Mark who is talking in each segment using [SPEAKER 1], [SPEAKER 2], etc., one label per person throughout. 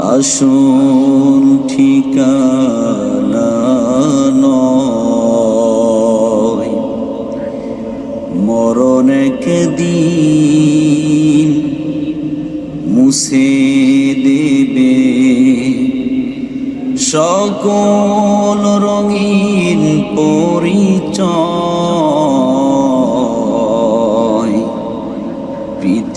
[SPEAKER 1] আসল ঠিকানা নয়। মরণ একদিন মুছে দেবে। সকল রঙিন পরিচয়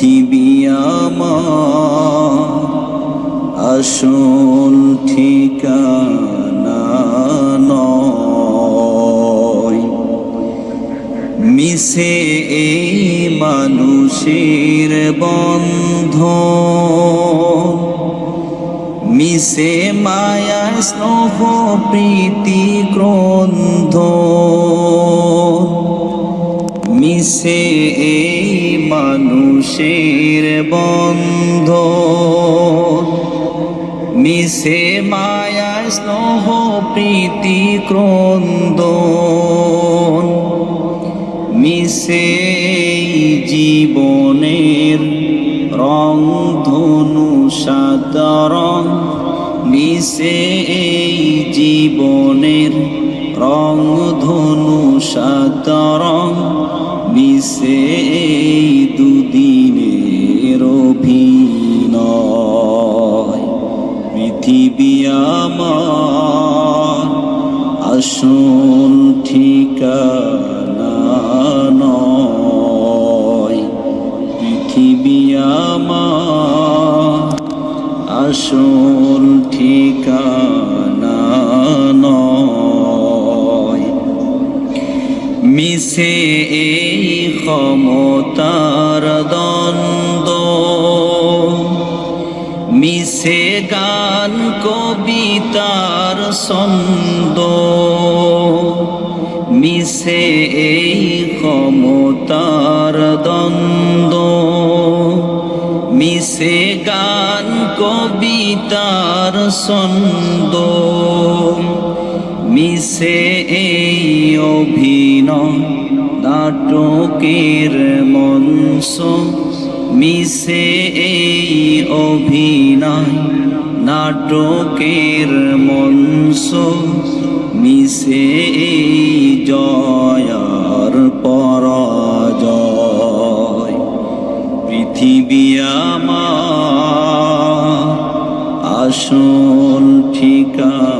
[SPEAKER 1] পৃথিবী আমার আসল ঠিকানা মিশে এই মানুষের বন্ধ। মিশে মায়া স্নেহ প্রীতি ক্রোধ মিশে এই মানুষের বন্ধ। মিশে মায়া স্নেহ প্রীতি ক্রোধ মিশে জীবনের রং ধনু সাদরং মিশে এই জীবনের রং ধনু সাদরং মিশে এই দুদিনের অভিনয়। পৃথিবী আমার আসল ঠিকানা নয়। পৃথিবী আমার আসল ঠিকানা নয়। মিশে এই ক্ষমতার দ্বন্দ্ব। মিশে গান কবিতার ছন্দ। মিশে এই ক্ষমতার দ্বন্দ্ব। মিশে গান কবিতার ছন্দ। মিশে এই অভিনয় নাটকের মঞ্চ, মিশে এই অভিনয় নাটকের মঞ্চ, মিশে এই জয়ার পরাজয়। পৃথিবী আমার আসল ঠিকানা